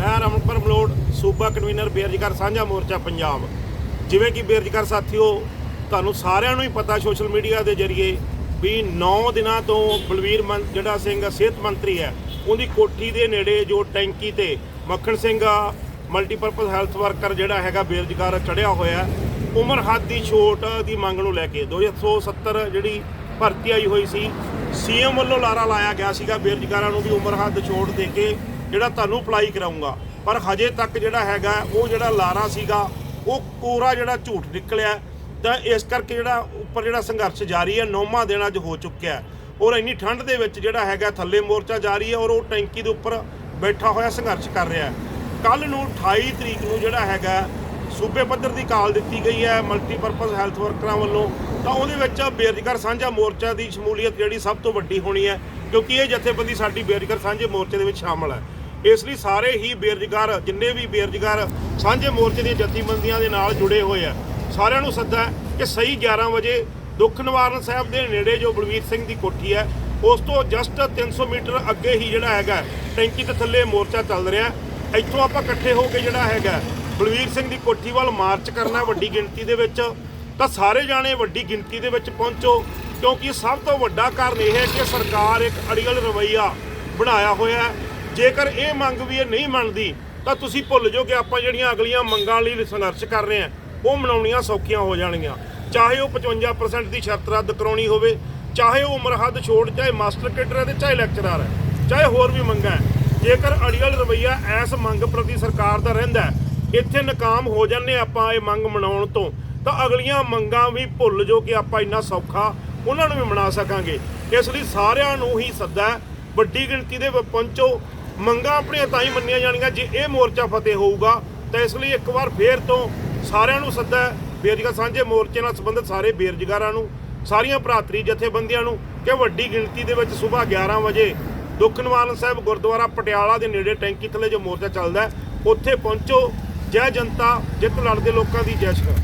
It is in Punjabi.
ਮੈਂ ਰਮਨਪੁਰ ਮਲੋੜ ਸੂਬਾ ਕਨਵੀਨਰ ਬੇਰੁਜ਼ਗਾਰ ਸਾਂਝਾ ਮੋਰਚਾ ਪੰਜਾਬ। ਜਿਵੇਂ ਕਿ ਬੇਰੁਜ਼ਗਾਰ ਸਾਥੀਓ, ਤੁਹਾਨੂੰ ਸਾਰਿਆਂ ਨੂੰ ਹੀ ਪਤਾ ਸੋਸ਼ਲ ਮੀਡੀਆ ਦੇ ਜ਼ਰੀਏ ਵੀ 9 ਦਿਨਾਂ ਤੋਂ ਬਲਵੀਰ ਮਨ ਜਿਹੜਾ ਸਿੰਘ ਸਿਹਤ ਮੰਤਰੀ ਹੈ, ਉਹਦੀ ਕੋਠੀ ਦੇ ਨੇੜੇ ਜੋ ਟੈਂਕੀ ਤੇ Makhan Singh multipurpose health worker ਜਿਹੜਾ ਹੈਗਾ ਬੇਰੁਜ਼ਗਾਰ ਚੜਿਆ ਹੋਇਆ ਉਮਰ ਹੱਦ ਦੀ ਛੋਟ ਦੀ ਮੰਗ ਨੂੰ ਲੈ ਕੇ 270 ਜਿਹੜੀ ਭਰਤੀ ਆਈ ਹੋਈ ਸੀ, ਸੀਐਮ ਵੱਲੋਂ ਲਾਰਾ ਲਾਇਆ ਗਿਆ ਸੀਗਾ ਬੇਰੁਜ਼ਗਾਰਾਂ ਨੂੰ ਵੀ ਉਮਰ ਹੱਦ ਛੋਟ ਦੇ ਕੇ ਜਿਹੜਾ ਤੁਹਾਨੂੰ ਅਪਲਾਈ ਕਰਾਉਂਗਾ। ਪਰ ਹਜੇ ਤੱਕ ਜਿਹੜਾ ਹੈਗਾ, ਉਹ ਜਿਹੜਾ ਲਾਰਾ ਸੀਗਾ, ਉਹ ਕੋਰਾ ਜਿਹੜਾ ਝੂਠ ਨਿਕਲਿਆ। ਤਾਂ ਇਸ ਕਰਕੇ ਜਿਹੜਾ ਉੱਪਰ ਜਿਹੜਾ ਸੰਘਰਸ਼ ਜਾਰੀ ਹੈ, ਨੌਵਾਂ ਦਿਨ ਅੱਜ ਹੋ ਚੁੱਕਿਆ ਹੈ। ਔਰ ਇੰਨੀ ਠੰਡ ਦੇ ਵਿੱਚ ਜਿਹੜਾ ਹੈਗਾ, ਥੱਲੇ ਮੋਰਚਾ ਜਾਰੀ ਹੈ ਔਰ ਉਹ ਟੈਂਕੀ ਦੇ ਉੱਪਰ ਬੈਠਾ ਹੋਇਆ ਸੰਘਰਸ਼ ਕਰ ਰਿਹਾ ਹੈ। ਕੱਲ ਨੂੰ 28 ਤਰੀਕ ਨੂੰ ਜਿਹੜਾ ਹੈਗਾ, ਸੂਬੇ ਪੱਧਰ ਦੀ ਕਾਲ ਦਿੱਤੀ ਗਈ ਹੈ ਮਲਟੀਪਰਪਸ ਹੈਲਥ ਵਰਕਰਾਂ ਵੱਲੋਂ। ਤਾਂ ਉਹਦੇ ਵਿੱਚ ਬੇਰੁਜ਼ਗਾਰ ਸਾਂਝਾ ਮੋਰਚਾ ਦੀ ਸ਼ਮੂਲੀਅਤ ਜਿਹੜੀ ਸਭ ਤੋਂ ਵੱਡੀ ਹੋਣੀ ਹੈ, ਕਿਉਂਕਿ ਇਹ ਜਥੇਬੰਦੀ ਸਾਡੀ ਬੇਰੁਜ਼ਗਾਰ ਸਾਂਝੇ ਮੋਰਚੇ ਦੇ ਵਿੱਚ ਸ਼ਾਮਲ ਹੈ। ਇਸ ਲਈ ਸਾਰੇ ਹੀ ਬੇਰੁਜ਼ਗਾਰ, ਜਿੰਨੇ ਵੀ ਬੇਰੁਜ਼ਗਾਰ ਸਾਂਝੇ ਮੋਰਚੇ ਦੀਆਂ ਜਥੇਬੰਦੀਆਂ ਦੇ ਨਾਲ ਜੁੜੇ ਹੋਏ ਆ, ਸਾਰਿਆਂ ਨੂੰ ਸੱਦਾ ਕਿ ਸਹੀ 11 ਵਜੇ ਦੁੱਖ ਨਿਵਾਰਨ ਸਾਹਿਬ ਦੇ ਨੇੜੇ ਜੋ ਬਲਵੀਰ ਸਿੰਘ ਦੀ ਕੋਠੀ ਹੈ, ਉਸ ਤੋਂ ਜਸਟ 300 ਮੀਟਰ ਅੱਗੇ ਹੀ ਜਿਹੜਾ ਹੈਗਾ, ਟੈਂਕੀ ਦੇ ਥੱਲੇ ਮੋਰਚਾ ਚੱਲ ਰਿਹਾ ਇੱਥੋਂ ਆਪਾਂ ਇਕੱਠੇ ਹੋ ਕੇ ਜਿਹੜਾ ਹੈਗਾ, ਬਲਵੀਰ ਸਿੰਘ ਦੀ ਕੋਠੀ ਵੱਲ ਮਾਰਚ ਕਰਨਾ ਵੱਡੀ ਗਿਣਤੀ ਦੇ ਵਿੱਚ, ਤਾਂ ਸਾਰੇ ਜਾਣੇ ਵੱਡੀ ਗਿਣਤੀ ਦੇ ਵਿੱਚ ਪਹੁੰਚੋ, ਕਿਉਂਕਿ ਸਭ ਤੋਂ ਵੱਡਾ ਕਾਰਨ ਇਹ ਹੈ ਕਿ ਸਰਕਾਰ ਇੱਕ ਅੜੀਅਲ ਰਵਈਆ ਬਣਾਇਆ ਹੋਇਆ ਹੈ। ਜੇਕਰ ਇਹ ਮੰਗ ਵੀ ਇਹ ਨਹੀਂ ਮੰਨਦੀ, ਤਾਂ ਤੁਸੀਂ ਭੁੱਲ ਜਾਓ ਕਿ ਆਪਾਂ ਜਿਹੜੀਆਂ ਅਗਲੀਆਂ ਮੰਗਾਂ ਲਈ ਸੰਘਰਸ਼ ਕਰ ਰਹੇ ਹਾਂ, ਉਹ ਮਨਾਉਣੀਆਂ ਸੌਖੀਆਂ ਹੋ ਜਾਣਗੀਆਂ। ਚਾਹੇ ਉਹ 55% ਦੀ ਸ਼ਰਤ ਰੱਦ ਕਰਾਉਣੀ ਹੋਵੇ, ਚਾਹੇ ਉਹ ਉਮਰ ਹੱਦ ਛੋੜ, ਚਾਹੇ ਮਾਸਟਰ ਕੇਡਰ ਹੈ ਤੇ ਚਾਹੇ ਲੈਕਚਰਰ ਹੈ, ਚਾਹੇ ਹੋਰ ਵੀ ਮੰਗਾਂ ਹੈ। ਜੇਕਰ ਅੜੀਅਲ ਰਵਈਆ ਐਸ ਮੰਗ ਪ੍ਰਤੀ ਸਰਕਾਰ ਦਾ ਰਹਿੰਦਾ ਇੱਥੇ ਨਾਕਾਮ ਹੋ ਜਾਂਦੇ ਆਪਾਂ ਇਹ ਮੰਗ ਮਨਾਉਣ ਤੋਂ, ਤਾਂ ਅਗਲੀਆਂ ਮੰਗਾਂ ਵੀ ਭੁੱਲ ਜੋ ਕਿ ਆਪਾਂ ਇੰਨਾ ਸੌਖਾ ਉਹਨਾਂ ਨੂੰ ਵੀ ਮਨਾ ਸਕਾਂਗੇ। ਇਸ ਲਈ ਸਾਰਿਆਂ ਨੂੰ ਹੀ ਸੱਦਾ ਵੱਡੀ ਗਿਣਤੀ ਦੇ ਪਹੁੰਚੋ ਮੰਗਾਂ ਆਪਣੀਆਂ ਤਾਂ ਹੀ ਮੰਨੀਆਂ ਜਾਣਗੀਆਂ ਜੇ ਇਹ ਮੋਰਚਾ ਫਤਿਹ ਹੋਊਗਾ ਤਾਂ ਇਸ ਲਈ ਇੱਕ ਵਾਰ ਫੇਰ ਤੋਂ ਸਾਰਿਆਂ ਨੂੰ ਸੱਦਾ ਹੈ, ਬੇਰੁਜ਼ਗਾਰ ਸਾਂਝੇ ਮੋਰਚੇ ਨਾਲ ਸੰਬੰਧਿਤ ਸਾਰੇ ਬੇਰੁਜ਼ਗਾਰਾਂ ਨੂੰ ਸਾਰੀਆਂ ਭਰਾਤਰੀ ਜਥੇਬੰਦੀਆਂ ਨੂੰ ਕਿ ਵੱਡੀ ਗਿਣਤੀ ਦੇ ਵਿੱਚ ਸਵੇਰ 11 ਵਜੇ ਦੁੱਖ ਨਿਵਾਰਨ ਸਾਹਿਬ ਗੁਰਦੁਆਰਾ ਪਟਿਆਲਾ ਦੇ ਨੇੜੇ ਟੈਂਕੀ ਥੱਲੇ ਜੋ ਮੋਰਚਾ ਚੱਲਦਾ ਉੱਥੇ ਪਹੁੰਚੋ ਜੈ ਜਨਤਾ ਜਿੱਤ ਲੜਦੇ ਲੋਕਾਂ ਦੀ ਜੈ ਸ਼੍ਰੀ